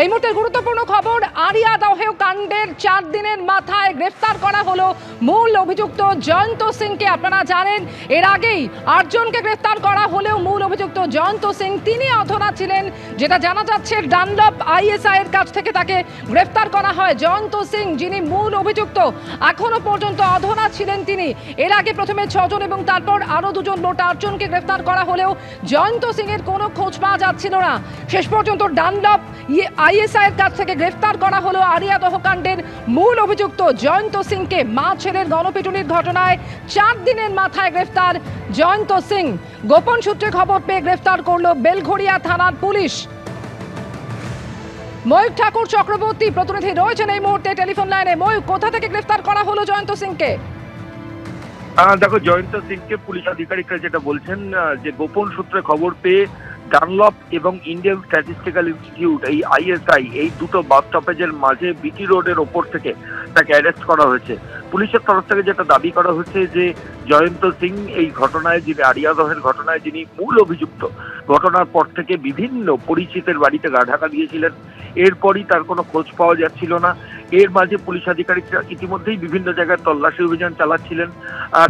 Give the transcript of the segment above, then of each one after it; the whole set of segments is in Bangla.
এই মুহূর্তে গুরুত্বপূর্ণ খবর, আরিয়া দহেও কাণ্ডের চার দিনের মাথায় গ্রেফতার করা হলো। মূল অভিযুক্ত জয়ন্ত সিংকে আপনারা জানেন, এর আগেই আটজনকে গ্রেফতার করা হলেও মূল অভিযুক্ত জয়ন্ত সিং, তিনি অধরা ছিলেন, যেটা জানা যাচ্ছে ডানলপ আইএসআই এর কাছ থেকে তাকে গ্রেফতার করা হয়। জয়ন্ত সিং, যিনি মূল অভিযুক্ত, এখনও পর্যন্ত অধরা ছিলেন তিনি। এর আগে প্রথমে ছজন এবং তারপর আরও দুজন মোট আটজনকে গ্রেফতার করা হলেও জয়ন্ত সিং এর কোনো খোঁজ পাওয়া যাচ্ছিল না। শেষ পর্যন্ত ডানলপ আইএসআই এর কাছ থেকে গ্রেফতার করা হলো আরিয়া দহকাণ্ডের মূল অভিযুক্ত জয়ন্ত সিংকে। মা ছেলের গণপিটুনির ঘটনায় চার দিনের মাথায় গ্রেফতার জয়ন্ত সিং। গোপন সূত্রে খবর পেয়ে গ্রেফতার করল বেলঘড়িয়া থানার পুলিশ। ময়ূক ঠাকুর চক্রবর্তী প্রতিনিধি রয়েছেন এই মুহূর্তে টেলিফোন লাইনে। ময়ূক কোথা থেকে গ্রেফতার করা হলো জয়ন্ত সিংকে? দেখো, জয়ন্ত সিংকে পুলিশ আধিকারিকরা যেটা বলছেন যে গোপন সূত্রে খবর পেয়ে ডানলপ এবং ইন্ডিয়ান স্ট্যাটিস্টিক্যাল ইনস্টিটিউট এই আইএসআই এই দুটো বাস স্টপেজের মাঝে বিটি রোডের ওপর থেকে তাকে অ্যারেস্ট করা হয়েছে। পুলিশের তরফ থেকে যেটা দাবি করা হচ্ছে যে, জয়ন্ত সিং এই ঘটনায় যিনি আরিয়াদহের ঘটনায় যিনি মূল অভিযুক্ত, ঘটনার পর থেকে বিভিন্ন পরিচিতের বাড়িতে গা ঢাকা দিয়েছিলেন। এরপরই তার কোনো খোঁজ পাওয়া যাচ্ছিল না। এর মাঝে পুলিশ আধিকারিকরা ইতিমধ্যেই বিভিন্ন জায়গায় তল্লাশি অভিযান চালাচ্ছিলেন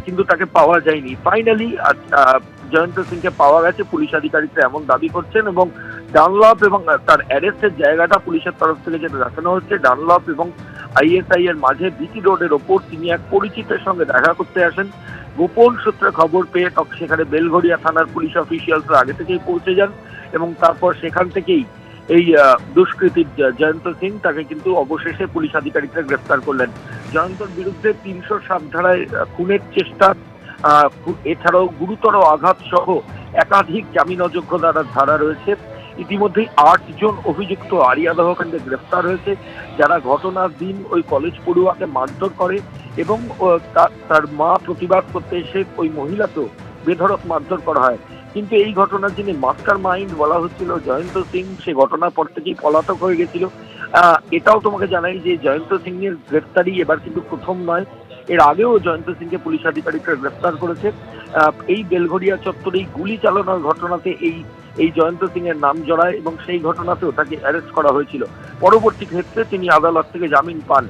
কিন্তু তাকে পাওয়া যায়নি। ফাইনালি জয়ন্ত সিংকে পাওয়া গেছে, পুলিশ আধিকারিকরা এমন দাবি করছেন এবং ডানলপ এবং তার অ্যারেস্টের জায়গাটা পুলিশের তরফ থেকে যেটা দেখানো হচ্ছে ডানলপ এবং আইএসআই এর মাঝে বিটি রোডের ওপর তিনি এক পরিচিতের সঙ্গে দেখা করতে আসেন। গোপন সূত্রে খবর পেয়ে সেখানে বেলঘড়িয়া থানার পুলিশ অফিসিয়ালসরা আগে থেকেই পৌঁছে যান এবং তারপর সেখান থেকেই এই আহ, দুষ্কৃতী জয়ন্ত সিং তাকে কিন্তু অবশেষে পুলিশ আধিকারিকরা গ্রেফতার করলেন। জয়ন্তর বিরুদ্ধে তিনশো সাত ধারায় খুনের চেষ্টা এছাড়াও গুরুতর আঘাত সহ একাধিক জামিন অযোগ্য ধারা ধারা রয়েছে। ইতিমধ্যেই আটজন অভিযুক্ত আরিয়াদহ কাণ্ডে গ্রেফতার হয়েছে যারা ঘটনার দিন ওই কলেজ পড়ুয়াকে মারধর করে এবং তার মা প্রতিবাদ করতে এসে ওই মহিলাকেও বেধড়ক মারধর করা হয়। কিন্তু এই ঘটনার যিনি মাস্টার মাইন্ড বলা হচ্ছিল, জয়ন্ত সিং সে ঘটনার পর থেকেই পলাতক হয়ে গেছিল। এটাও তোমাকে জানাই যে জয়ন্ত সিং এর গ্রেফতারি এবার কিন্তু প্রথম নয়। এর আগেও জয়ন্ত সিংকে পুলিশ আধিকারিকরা গ্রেফতার করেছে। এই বেলঘড়িয়া চত্বরেই গুলি চালানোর ঘটনাতে এই এই জয়ন্ত সিং এর নাম জড়ায় এবং সেই ঘটনাতেও তাকে অ্যারেস্ট করা হয়েছিল। পরবর্তী ক্ষেত্রে তিনি আদালত থেকে জামিন পান।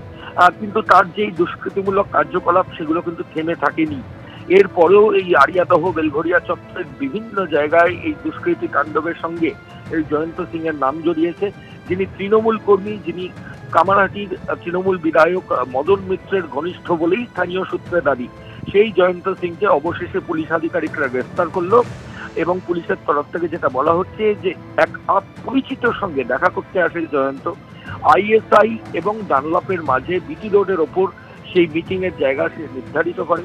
কিন্তু তার যেই দুষ্কৃতিমূলক কার্যকলাপ, সেগুলো কিন্তু থেমে থাকেনি। এরপরেও এই আরিয়াদহ বেলঘরিয়া চত্বরের বিভিন্ন জায়গায় এই দুষ্কৃতি তাণ্ডবের সঙ্গে এই জয়ন্ত সিং এর নাম জড়িয়েছে। যিনি তৃণমূল কর্মী, যিনি কামারহাটির তৃণমূল বিধায়ক মদন মিত্রের ঘনিষ্ঠ বলেই স্থানীয় সূত্রে দাবি। সেই জয়ন্ত সিংকে অবশেষে পুলিশ আধিকারিকরা গ্রেফতার করল এবং পুলিশের তরফ থেকে যেটা বলা হচ্ছে যে, এক পরিচিতর সঙ্গে দেখা করতে আসে জয়ন্ত। আইএসআই এবং ডানলপের মাঝে বিটি রোডের ওপর সেই মিটিং এর জায়গা সে নির্ধারিত করে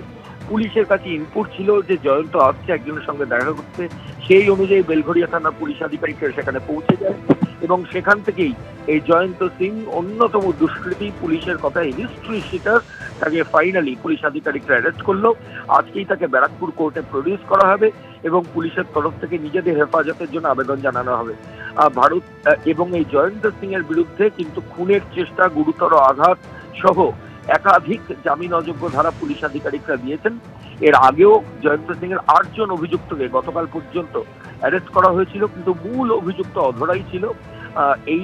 পুলিশের কাছে ইনপুট ছিল যে জয়ন্ত আসছে, একজনের সঙ্গে দেখা করতে। সেই অনুযায়ী বেলঘরিয়া থানা পুলিশ আধিকারিকরা সেখানে পৌঁছে যায় এবং সেখান থেকেই এই জয়ন্ত সিং অন্যতম দুষ্কৃতী পুলিশের কথায় হিস্ট্রি শিটার তাকে ফাইনালি পুলিশ আধিকারিকরা অ্যারেস্ট করল। আজকেই তাকে ব্যারাকপুর কোর্টে প্রডিউস করা হবে এবং পুলিশের তরফ থেকে নিজেদের হেফাজতের জন্য আবেদন জানানো হবে। ভারত এবং এই জয়ন্ত সিং এর বিরুদ্ধে কিন্তু খুনের চেষ্টা, গুরুতর আঘাত সহ একাধিক জামিন অযোগ্য ধারা পুলিশ আধিকারিকরা দিয়েছেন। এর আগেও জয়ন্ত সিং এর আটজন অভিযুক্তকে গতকাল পর্যন্ত অ্যারেস্ট করা হয়েছিল, কিন্তু মূল অভিযুক্ত অধরাই ছিল। এই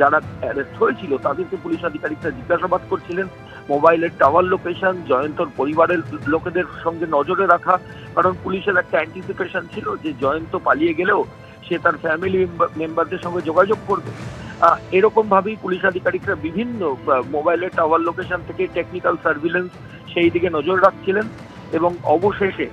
যারা অ্যারেস্ট হয়েছিল, তাদেরকে পুলিশ আধিকারিকরা জিজ্ঞাসাবাদ করছিলেন। মোবাইলের টাওয়ার লোকেশন, জয়ন্তর পরিবারের লোকেদের সঙ্গে নজরে রাখা, কারণ পুলিশের একটা অ্যান্টিসিপেশন ছিল যে জয়ন্ত পালিয়ে গেলেও সে তার ফ্যামিলি মেম্বারদের সঙ্গে যোগাযোগ করবে। এরকম ভাবেই পুলিশ আধিকারিকরা বিভিন্ন মোবাইলের টাওয়ার লোকেশন থেকে টেকনিক্যাল সার্ভিলেন্স সেই দিকে নজর রাখছিলেন এবং অবশেষে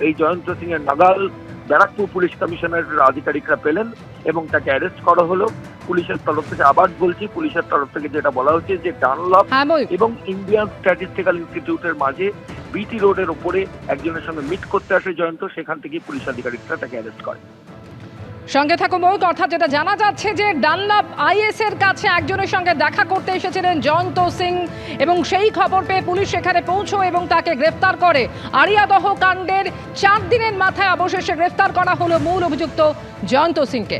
এই জয়ন্ত সিং এর নাগাল ব্যারাকপুর পুলিশ কমিশনের আধিকারিকরা পেলেন এবং তাকে অ্যারেস্ট করা হলো। পুলিশের তরফ থেকে আবার বলছি পুলিশের তরফ থেকে যেটা বলা হচ্ছে যে ডানলপ হ্যাঁ এবং ইন্ডিয়ান স্ট্যাটিস্টিক্যাল ইনস্টিটিউটের মাঝে বিটি রোডের উপরে একজনের সঙ্গে মিট করতে আসে জয়ন্ত সেখান থেকে পুলিশ আধিকারিকরা তাকে অ্যারেস্ট করে। সঙ্গে থাকো মৌক অর্থাৎ যেটা জানা যাচ্ছে যে ডানলাপ আইএস এর কাছে একজনের সঙ্গে দেখা করতে এসেছিলেন জয়ন্ত সিং, এবং সেই খবর পেয়ে পুলিশ সেখানে পৌঁছো এবং তাকে গ্রেফতার করে। আরিয়াদহ কাণ্ডের চার দিনের মাথায় অবশেষে গ্রেফতার করা হলো মূল অভিযুক্ত জয়ন্ত সিংকে।